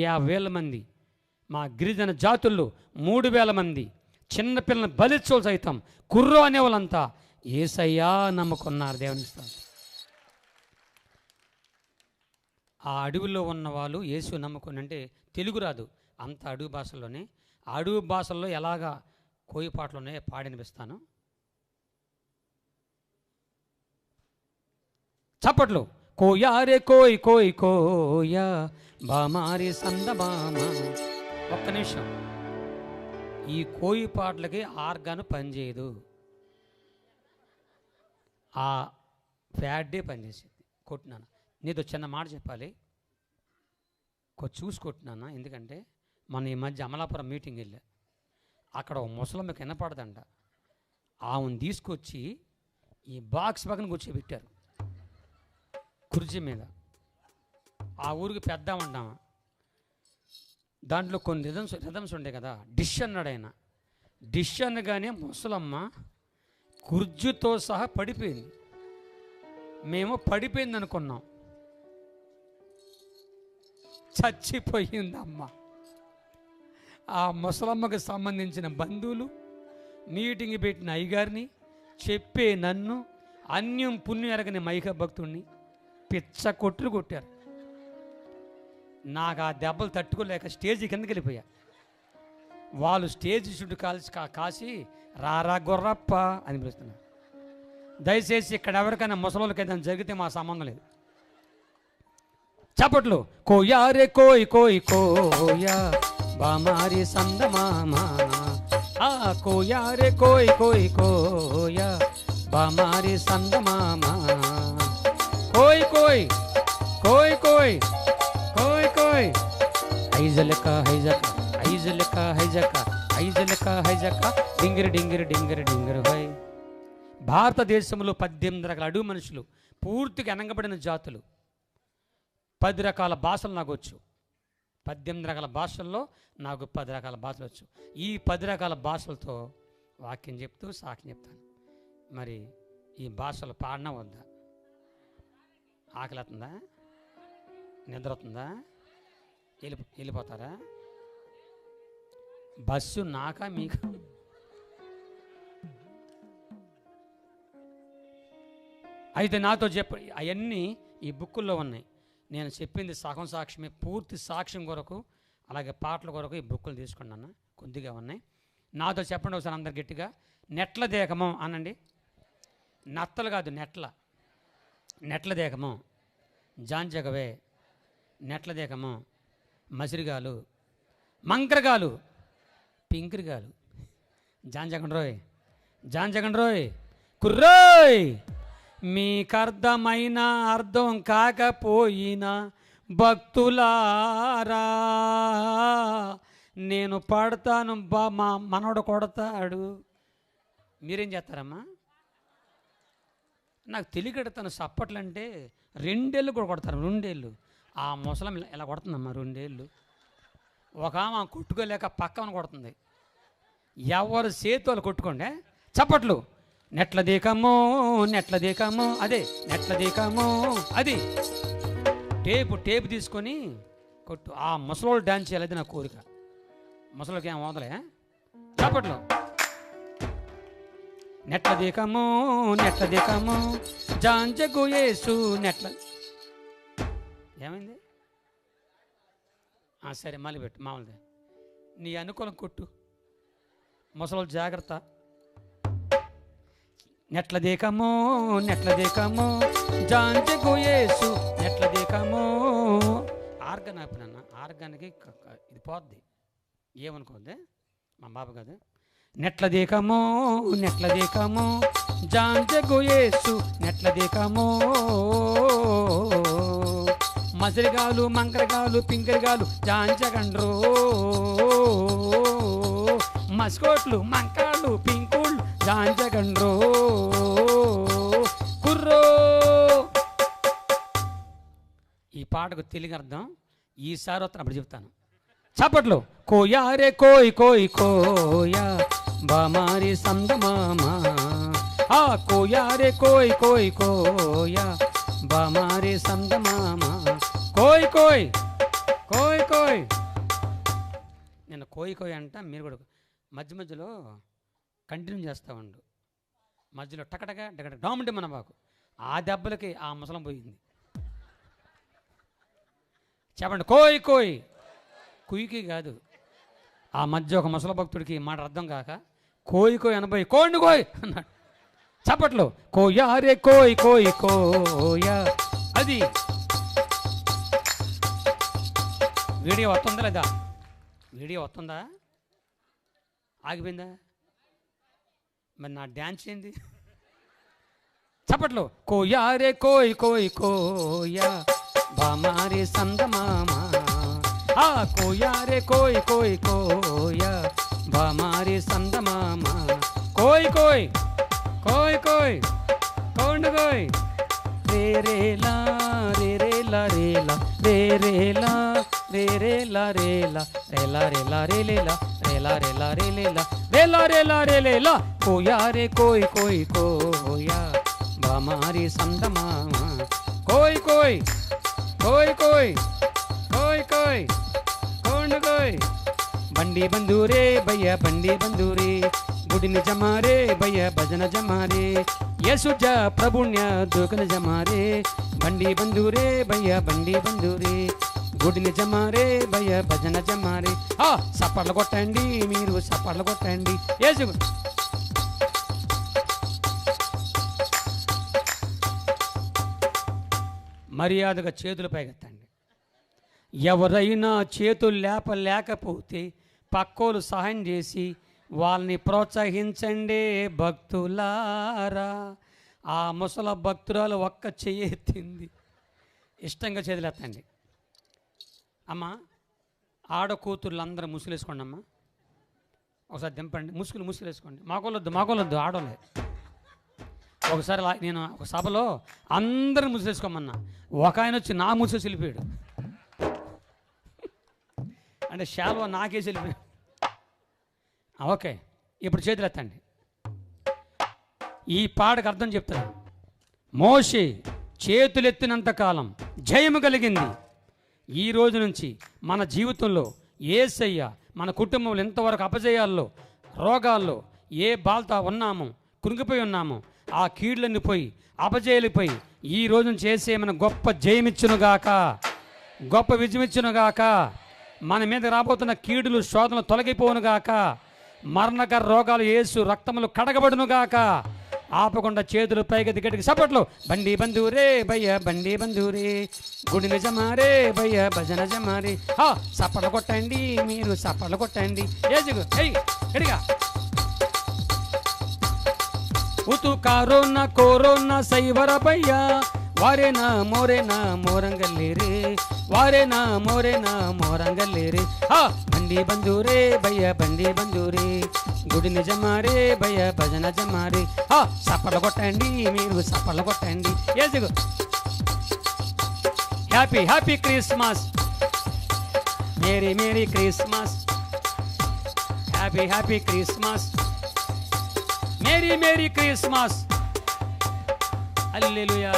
యాభై వేల మంది. మా గిరిజన జాతుల్లో మూడు వేల మంది. చిన్నపిల్లల బలిచ్చోలు సైతం. కుర్రో అనే వాళ్ళంతా ఏసయ్యా నమ్ముకున్నారు దేవుని ఆ అడవిలో ఉన్న వాళ్ళు యేసు నమ్ముకుని అంటే తెలుగు రాదు. అంత అడవి భాషల్లోనే. అడవి భాషల్లో ఎలాగా కోయి పాటలు ఉన్నాయో పాడినిపిస్తాను చప్పట్లు. కోయారే కోయ్ కోయ్ కోయ. బామారి సందమామ ఒక్క నిమిషం. ఈ కోయి పాటలకి ఆర్గాను పనిచేయదు. ఆ ఫ్యాడ్డే పనిచేసేది. కొట్టినాను. నీతో చిన్న మాట చెప్పాలి. కొద్ది చూసి ఎందుకంటే మన ఈ మధ్య అమలాపురం మీటింగ్ వెళ్ళా. అక్కడ ఒక ముసలమ్మకి వినపడదంట ఆమెను తీసుకొచ్చి ఈ బాక్స్ పక్కన కూర్చోబెట్టారు. కుర్చీ మీద. ఆ ఊరికి పెద్ద ఉంటాం దాంట్లో కొన్ని రిథమ్స్ రిథమ్స్ ఉంటాయి కదా డిష్ అన్నాడు ఆయన. డిష్ అనగానే ముసలమ్మ కుర్జుతో సహా పడిపోయింది. మేము పడిపోయింది అనుకున్నాం. చచ్చిపోయింది అమ్మ ఆ ముసలమ్మకి సంబంధించిన బంధువులు మీటింగ్ పెట్టిన అయ్యగారిని చెప్పే నన్ను అన్యం పుణ్యం ఎరగని మైక భక్తుణ్ణి పిచ్చ కొట్టులు కొట్టారు. నాకు ఆ దెబ్బలు తట్టుకోలేక స్టేజ్ కిందకి వెళ్ళిపోయా. వాళ్ళు స్టేజ్ చుట్టూ కాల్చి కాసి రారా గొర్రప్ప అని పిలుస్తున్నారు. దయచేసి ఇక్కడ ఎవరికైనా ముసలోళ్ళకి ఏదైనా జరిగితే మా సంబంధం లేదు. చప్పట్లు. కోయారే కోయ్ కోయ్ కోయా. బామారి సందమామ ఆ కోయారే కోయ్ కోయ్ కోయా. బామారి సందమామ ఐజలక హైజక ఐజలక హైజక ఐజలక హైజక డింగిరి డింగిరి డింగిరి డింగిరి హై. భారతదేశంలో పద్దెనిమిది రకాల అడుగు మనుషులు పూర్తిగా ఎనగబడిన జాతులు. పది రకాల భాషలు నాకు వచ్చు. పద్దెనిమిది రకాల భాషల్లో నాకు పది రకాల భాషలు వచ్చు. ఈ పది రకాల భాషలతో వాక్యం చెప్తూ సాక్ష్యం చెప్తాను. మరి ఈ భాషలు పాడనా వద్దా? ఆకలి అవుతుందా నిద్ర అవుతుందా వెళ్ళి వెళ్ళిపోతారా? బస్సు నాకా మీకు? అయితే నాతో చెప్ప అవన్నీ ఈ బుక్కుల్లో ఉన్నాయి. నేను చెప్పింది సగం సాక్ష్యమే పూర్తి సాక్ష్యం కొరకు అలాగే పాటల కొరకు ఈ బుక్కులు తీసుకున్నాను కొద్దిగా ఉన్నాయి. నాతో చెప్పండి ఒకసారి అందరు గట్టిగా. నెట్ల దేహము అనండి. నత్తలు కాదు నెట్ల. నెట్ల దేహము. జాంజగవే. నెట్ల దేహము. మసిరిగాలు మంకరగాలు పింకిరిగాలు. జగన్ రోయ్ జాంజగండి రోయ్ కుర్రోయ్ మీకర్థమైన అర్థం కాకపోయినా భక్తులారా నేను పడతాను బా మా మనవడు కొడతాడు. మీరేం చేస్తారమ్మా? నాకు తెలియకడతాను సప్పట్లు రెండేళ్ళు కూడా కొడతారు రెండేళ్ళు. ఆ ముసలం ఇలా- కొడుతుందమ్మా రెండేళ్ళు. ఒక ఆమె కొట్టుకోలేక పక్కన కొడుతుంది. ఎవరు చేతులు కొట్టుకోండి చప్పట్లు. నెట్ల దీకము నెట్ల దీకము అదే నెట్ల దీకము అది. టేపు టేపు తీసుకొని కొట్టు. ఆ ముసలోళ్ళు డ్యాన్స్ చేయాలి నా కోరిక. ముసలోకి ఏం వదలే చప్పట్లు. నెట్ల దీకము నెట్ల దీకము జాంజగు యేసు నెట్ల ఏమైంది? ఆ, సరే మళ్ళీ పెట్టు మామూలుదే. నీ అనుకూలం కొట్టు. ముసలు జాగ్రత్త. నెట్ల దేకము నెట్ల దీకము జాంజగు యేసు నెట్ల దేకము. ఆర్గన్ ఆపినన్న ఆర్గాన్కి ఇది పోద్ది. ఏమనుకోద్ది మా బాబు కాదు. నెట్ల దేకము నెట్ల దీకము జాంజగు యేసు నెట్ల దీకము. మసిరిగాలు మంకరగాలు పింకరిగాలు చాంచగండ్రు మస్కోట్లు మంకాళ్ళు పింకుళ్ళు చాంచగండ్రు కుర్రో. ఈ పాటకు తెలుగు అర్థం ఈసారి వస్తున్నప్పుడు చెప్తాను. చప్పట్లు. కోయారే కోయ్ కోయ్ కోయా బామారి సందమామా ఆ కోయారే కోయ్ కోయ్ కోయా బామారి సందమామా కోయ్ కోయ్ కోయ్ కోయ్. నేను కోయి కోయి అంట మీరు కూడా మధ్య మధ్యలో కంటిన్యూ చేస్తూ ఉండు. మధ్యలో టకటక టకట డామంటే మన బాకు. ఆ దెబ్బలకి ఆ ముసలం పోయింది. చెప్పండి కోయ్ కోయ్. కుయికి కాదు. ఆ మధ్య ఒక ముసల భక్తుడికి మాట అర్థం కాక కోయి కోయి అనబోయి కోండి కోయ్ అన్నాడు. చప్పట్లో. కోయా రే కోయ్ కోయ్ కోయా. అది వీడియో వస్తుందా లేదా? వీడియో వస్తుందా? ఆగిపోయిందా? మరి నా డ్యాన్స్ ఏంది? చప్పట్లు. కోయా రే కోయ్ కోయ్ కోయా. బామారే సందమామ. ఆ కోయా రే కోయ్ కోయ్ కోయా. బామారి సందమామ. కోయ్ కోయ్. కోయ్ కోయ్. కోండు కోయ్. రే రే లా రే రే లా రే లా రే రే లా రే రే లా రే లా రే లా రే లా రే లే లా రే లా రే లా రే లే లా రే లా రే లా రే లే లా కోయా రే కోయ్ కోయ్ కోయా బామారి సందమామ కోయ్ కోయ్ కోయ్ కోయ్ కోయ్ కోయ్ కోండు కోయ్ బండి బంధూరే భయ్య బండి బంధూరే గుడిని జమారే భయ్య భజన జమారే. యసుజ ప్రభుణ్య దూకన జమారే. బండి బంధురే భయ బండి బంధూరే గుడిని జమారే భయ భజన జమారే. ఆ సప్పట్లు కొట్టండి మీరు సప్పట్లు కొట్టండి. యేసు మర్యాదగా చేతులు పైకెత్తండి. ఎవరైనా చేతులు లేప లేకపోతే పక్కోలు సహాయం చేసి వాళ్ళని ప్రోత్సహించండి భక్తులారా. ఆ ముసల భక్తురాలు ఒక్క చెయ్యి ఎత్తింది ఇష్టంగా చేతులెత్తండి. అమ్మా ఆడ కూతుర్లు అందరూ ముసుగులేసుకోండి అమ్మా. ఒకసారి దింపండి. ముసుగులు ముసుగులేసుకోండి మాకోలొద్దు మాకోలొద్దు ఆడోలే ఒకసారి నేను ఒక సభలో అందరూ ముసులేసుకోమన్నా. ఒక ఆయన వచ్చి నా ముసేసి చెలిపాడు. అంటే శాల్వ నాకే చెలిపాడు. ఓకే. ఇప్పుడు చేతులు ఎత్తండి ఈ పాటకు అర్థం చెప్తాను మోషే చేతులెత్తినంత కాలం జయము కలిగింది. ఈ రోజు నుంచి మన జీవితంలో ఏసయ్య మన కుటుంబంలో ఎంతవరకు అపజయాల్లో రోగాల్లో ఏ బాల్తా ఉన్నామో కృంగిపోయి ఉన్నామో ఆ కీడులన్నీ పోయి అపజయాలు పోయి ఈ రోజు చేసే మన గొప్ప జయమిచ్చునుగాక. గొప్ప విజయమిచ్చునుగాక. మన మీద రాబోతున్న కీడులు శోధనలు తొలగిపోనుగాక మరణకర రోగాలు ఏసు రక్తములు కడగబడునుగాక. ఆపకుండా చేతులు పైకి దిగటికి సపట్లు బండి బంధురే భయ్య బండి బంధూరే గుడి నిజమారే భయ్య భజన జమారే హా సప్పట్లు కొట్టండి మీరు సపట్లు కొట్టండి. ఏజుగు ఎడిగా ఉతు కారోనా కోరోనా సైవర భయ్య. వారేనా మోరేనా మోరంగల్లేరే. వారేనా మోరేనా మోరంగల్లేరే. ఆ బండి బంధూరే భయ్య బండి బంధూరే గుడి నిజమారే భయ్య భజన జమారే ఆ సప్పలు కొట్టండి మీరు సప్పలు కొట్టండి ఏజుగు happy happy Christmas merry merry Christmas happy happy Christmas merry merry Christmas alleluia